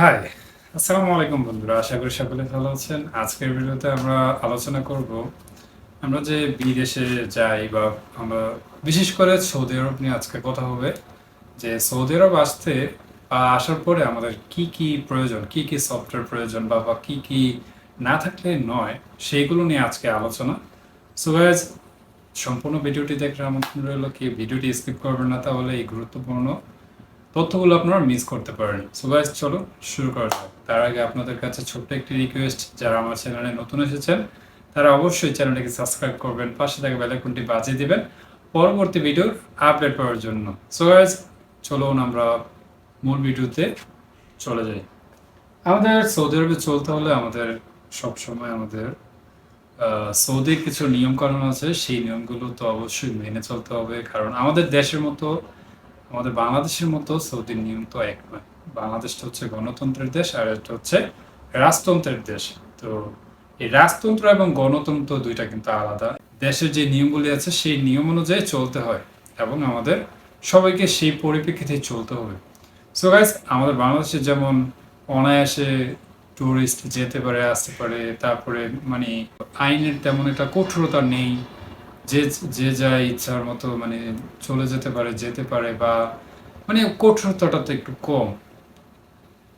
High আসসালামু আলাইকুম বন্ধুরা, আশা করি সকলে ভালো আছেন। আজকের ভিডিওতে আমরা আলোচনা করব, আমরা যে বিদেশে যাই বা আমরা, বিশেষ করে সৌদি আরব নিয়ে আজকে কথা হবে, যে সৌদি আরব আসতে বা আসার পরে আমাদের কি কি প্রয়োজন, কি কি সফটওয়্যার প্রয়োজন বা বা কি কি না থাকলে নয় সেইগুলো নিয়ে আজকে আলোচনা। সো গাইজ সম্পূর্ণ ভিডিওটি দেখার আমন্ত্রণ রইল কি, ভিডিওটি স্কিপ করবেন না, তাহলে এই গুরুত্বপূর্ণ। তথ্যগুলো আপনারা মিস করতে পারেন। সো গাইস চলো শুরু করা যাক। তার আগে আপনাদের কাছে ছোট্ট একটি রিকোয়েস্ট যারা আমার চ্যানেলে নতুন এসেছেন তারা অবশ্যই চ্যানেলটিকে সাবস্ক্রাইব করবেন পাশে থাকা বেল আইকনটি বাজিয়ে দিবেন পরবর্তী ভিডিওর আপডেট পাওয়ার জন্য। সো গাইস চলুন আমরা মূল ভিডিওতে চলে যাই। আমাদের সৌদি আরবে চলতে হলে আমাদের সবসময় আমাদের আহ, সৌদির কিছু নিয়ম কানুন আছে। সেই নিয়মগুলো তো অবশ্যই মেনে চলতে হবে। কারণ আমাদের দেশের মতো আমাদের বাংলাদেশের মতো সৌদির নিয়ম তো এক নয় বাংলাদেশটা হচ্ছে গণতন্ত্রের দেশ আর এটা হচ্ছে রাজতন্ত্রের দেশ। তো এই রাজতন্ত্র এবং গণতন্ত্র দুইটা কিন্তু আলাদা। দেশের যে নিয়মগুলি আছে, সেই নিয়ম অনুযায়ী চলতে হয় এবং আমাদের সবাইকে সেই পরিপ্রেক্ষিতে চলতে হবে। সো গাইস আমাদের বাংলাদেশে যেমন অনায়াসে টুরিস্ট যেতে পারে, আসতে পারে, তারপরে মানে আইনের তেমন একটা কঠোরতা নেই যে যে যা ইচ্ছার মতো মানে চলে যেতে পারে যেতে পারে বা মানে কঠোরতাটা তো একটু কম।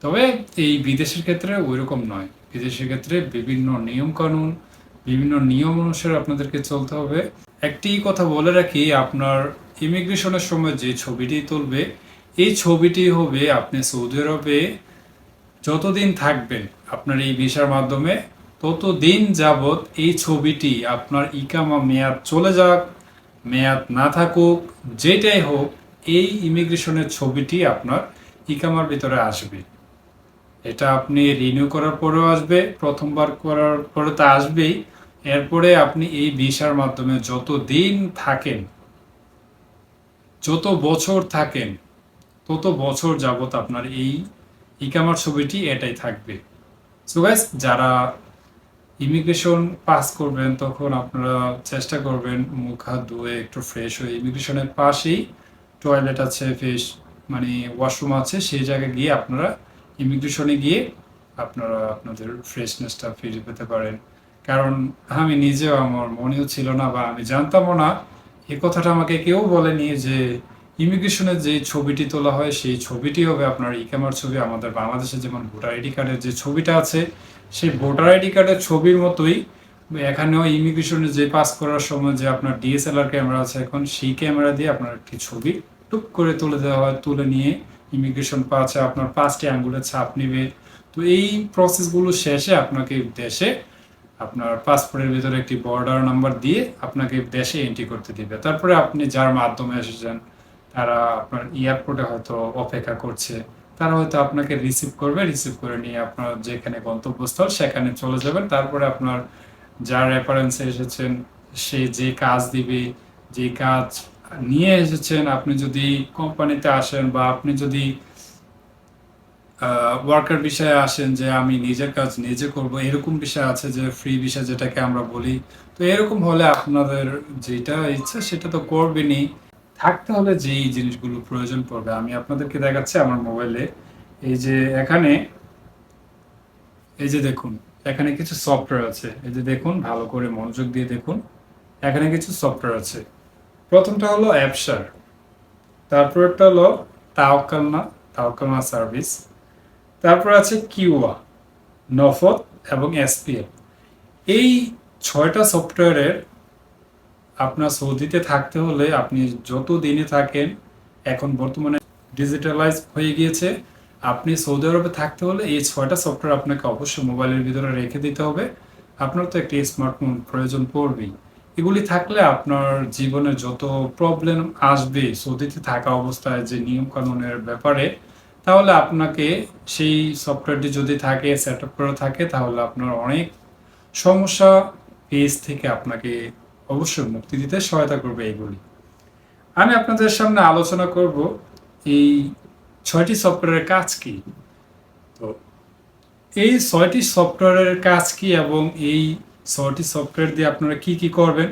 তবে এই বিদেশের ক্ষেত্রে ওইরকম নয়। বিদেশের ক্ষেত্রে বিভিন্ন নিয়ম কানুন বিভিন্ন নিয়ম অনুসারে আপনাদেরকে চলতে হবে। একটি কথা বলে রাখি, আপনার ইমিগ্রেশনের সময় যে ছবিটি তুলবে, এই ছবিটি হবে আপনি সৌদি আরবে যতদিন থাকবেন, আপনার এই ভিসার মাধ্যমে ততদিন যাবত এই ছবিটি আপনার ইকামা মেয়াদ চলে যাক, মেয়াদ না থাকুক, যেটাই হোক, এই ইমিগ্রেশনের ছবিটি আপনার ইকামার ভিতরে আসবে। এটা আপনি রিনিউ করার পরেও আসবে, প্রথমবার করার পরে তো আসবেই। এরপরে আপনি এই ভিসার মাধ্যমে যত দিন থাকেন, যত বছর থাকেন, তত বছর যাবত আপনার এই ইকামার ছবিটি এটাই থাকবে। সো গাইস যারা ইমিগ্রেশন পাস করবেন, তখন আপনারা চেষ্টা করবেন মুখ, হাত ধুয়ে একটু ফ্রেশ হয়ে ইমিগ্রেশনের পাশেই টয়লেট আছে ফ্রেশ মানে ওয়াশরুম আছে, সেই জায়গায় গিয়ে আপনারা ইমিগ্রেশনে গিয়ে আপনারা আপনাদের ফ্রেশনেসটা ফিরে পেতে পারেন। কারণ আমি নিজেও আমার মনেও ছিল না বা আমি জানতামও না এই কথাটা আমাকে কেউ বলেনি যে ইমিগ্রেশনের যে ছবিটি তোলা হয়, সেই ছবিটি হবে আপনার ইকামার ছবি। আমাদের বাংলাদেশে যেমন ভোটার আইডি কার্ডের যে ছবিটা আছে সেই ভোটার আইডি কার্ডের ছবির মতোই, এখানেও ইমিগ্রেশনে যে পাস করার সময় যে আপনার ডিএসএলআর ক্যামেরা আছে এখন, সেই ক্যামেরা দিয়ে আপনার একটি ছবি টুক করে তুলে দেওয়া হয়, তুলে নিয়ে ইমিগ্রেশন পাচ্ছে আপনার পাঁচটি আঙ্গুলের ছাপ নেবে। তো এই প্রসেসগুলো শেষে আপনাকে দেশে, আপনার পাসপোর্টের ভিতরে একটি বর্ডার নাম্বার দিয়ে আপনাকে দেশে এন্ট্রি করতে দিবে। তারপরে আপনি যার মাধ্যমে এসেছেন, তারা আপনার এয়ারপোর্টে হয়তো অপেক্ষা করছে তারা হয়তো আপনাকে রিসিভ করবে রিসিভ করে নিয়ে আপনার যেখানে গন্তব্যস্থল সেখানে চলে যাবেন। তারপরে আপনার যার রেফারেন্সে এসেছেন, সে যে কাজ দিবে, যে কাজ নিয়ে এসেছেন, আপনি যদি কোম্পানিতে আসেন বা আপনি যদি ওয়ার্কার বিষয়ে আসেন যে আমি নিজের কাজ নিজে করব, এরকম বিষয় আছে যে ফ্রি বিষয় যেটাকে আমরা বলি। তো এরকম হলে আপনাদের যেটা ইচ্ছা সেটা তো করবেনই। থাকতে হলে যেই জিনিসগুলো প্রয়োজন পড়বে, আমি আপনাদেরকে দেখাচ্ছি আমার মোবাইলে। এই যে এখানে, এই যে দেখুন, এখানে কিছু সফটওয়্যার আছে। এই যে দেখুন, ভালো করে মনোযোগ দিয়ে দেখুন, এখানে কিছু সফটওয়্যার আছে। প্রথমটা হলো অ্যাপসার তারপরটা হলো তাওকালনা তাওকালনা সার্ভিস তারপর আছে কিউয়া নফত এবং এসপিএল এই ছয়টা সফটওয়্যারের আপনার সৌদিতে থাকতে হলে আপনি যত দিনে থাকেন, এখন বর্তমানে ডিজিটালাইজ হয়ে গিয়েছে, আপনি সৌদি আরবে থাকতে হলে এই ছয়টা সফটওয়্যার আপনাকে অবশ্যই মোবাইলের ভিতরে রেখে দিতে হবে। আপনার তো একটি স্মার্টফোন প্রয়োজন পড়বেই। এগুলি থাকলে আপনার জীবনে যত প্রবলেম আসবে সৌদিতে থাকা অবস্থায় যে নিয়ম কানুনের ব্যাপারে, তাহলে আপনাকে সেই সফটওয়্যারটি যদি থাকে সেট আপ করে থাকে, তাহলে আপনার অনেক সমস্যা পেজ থেকে আপনাকে অবশ্যই মুক্তি দিতে সহায়তা করবে এইগুলি। আমি আপনাদের সামনে আলোচনা করব এই ছয়টি সফটওয়্যারের কাজ কি। তো এই ছয়টি সফটওয়্যারের কাজ কি এবং এই ছয়টি সফটওয়্যার দিয়ে আপনারা কি কি করবেন?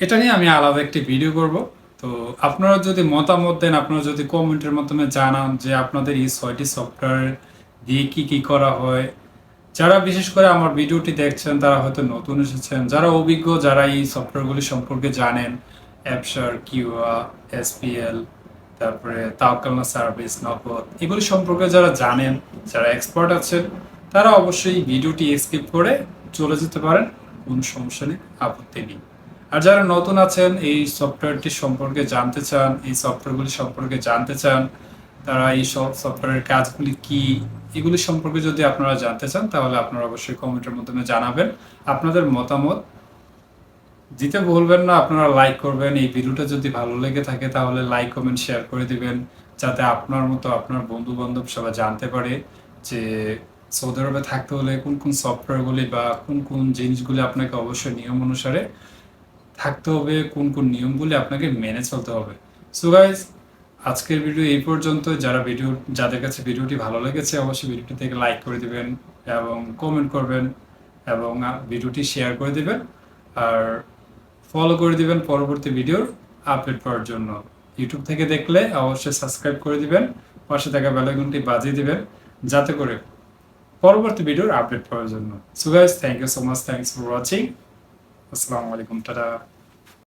এটা নিয়ে আমি আলাদা একটি ভিডিও করব। তো আপনারা যদি মতামত দেন, আপনারা যদি কমেন্টের মাধ্যমে জানান যে আপনাদের এই ছয়টি সফটওয়্যার দিয়ে কি কি করা হয় যারা বিশেষ করে আমার ভিডিওটি দেখছেন, তারা হয়তো নতুন এসেছেন। যারা অভিজ্ঞ, যারা এই সফটওয়্যারগুলি সম্পর্কে জানেন অ্যাপসার কিউয়া এসপিএল তারপরে তাওকালনা সার্ভিস নগদ, এগুলি সম্পর্কে যারা জানেন, যারা এক্সপার্ট আছেন, তারা অবশ্যই ভিডিওটি স্কিপ করে চলে যেতে পারেন, কোনো সমস্যা নেই, আপত্তি নেই। আর যারা নতুন আছেন, এই সফটওয়্যারটি সম্পর্কে জানতে চান, এই সফটওয়্যারগুলি সম্পর্কে জানতে চান, তারা এই সব সফটওয়্যারের কাজগুলি কি এগুলি সম্পর্কে যদি আপনারা জানতে চান, তাহলে আপনারা অবশ্যই কমেন্টের মাধ্যমে জানাবেন। আপনাদের মতামত দিতে ভুলবেন না, আপনারা লাইক করবেন। এই ভিডিওটা যদি ভালো লেগে থাকে, তাহলে লাইক কমেন্ট শেয়ার করে দিবেন, যাতে আপনার মতো আপনার বন্ধু বান্ধব সবাই জানতে পারে যে সৌদি আরবে থাকতে হলে কোন কোন সফটওয়্যারগুলি বা কোন কোন জিনিসগুলি আপনাকে অবশ্যই নিয়ম অনুসারে থাকতে হবে, কোন কোন নিয়মগুলি আপনাকে মেনে চলতে হবে। সো গাইজ আজকের ভিডিও এই পর্যন্ত যারা ভিডিও যাদের কাছে ভিডিওটি ভালো লেগেছে, অবশ্যই ভিডিওটি থেকে লাইক করে দিবেন এবং কমেন্ট করবেন এবং ভিডিওটি শেয়ার করে দিবেন। আর ফলো করে দিবেন পরবর্তী ভিডিওর আপডেট পাওয়ার জন্য। ইউটিউব থেকে দেখলে অবশ্যই সাবস্ক্রাইব করে দিবেন, পাশে থাকা বেলাইকনটি বাজিয়ে দিবেন, যাতে করে পরবর্তী ভিডিওর আপডেট পাওয়ার জন্য। So thank you so much thanks for watching আসসালামু আলাইকুম টাটা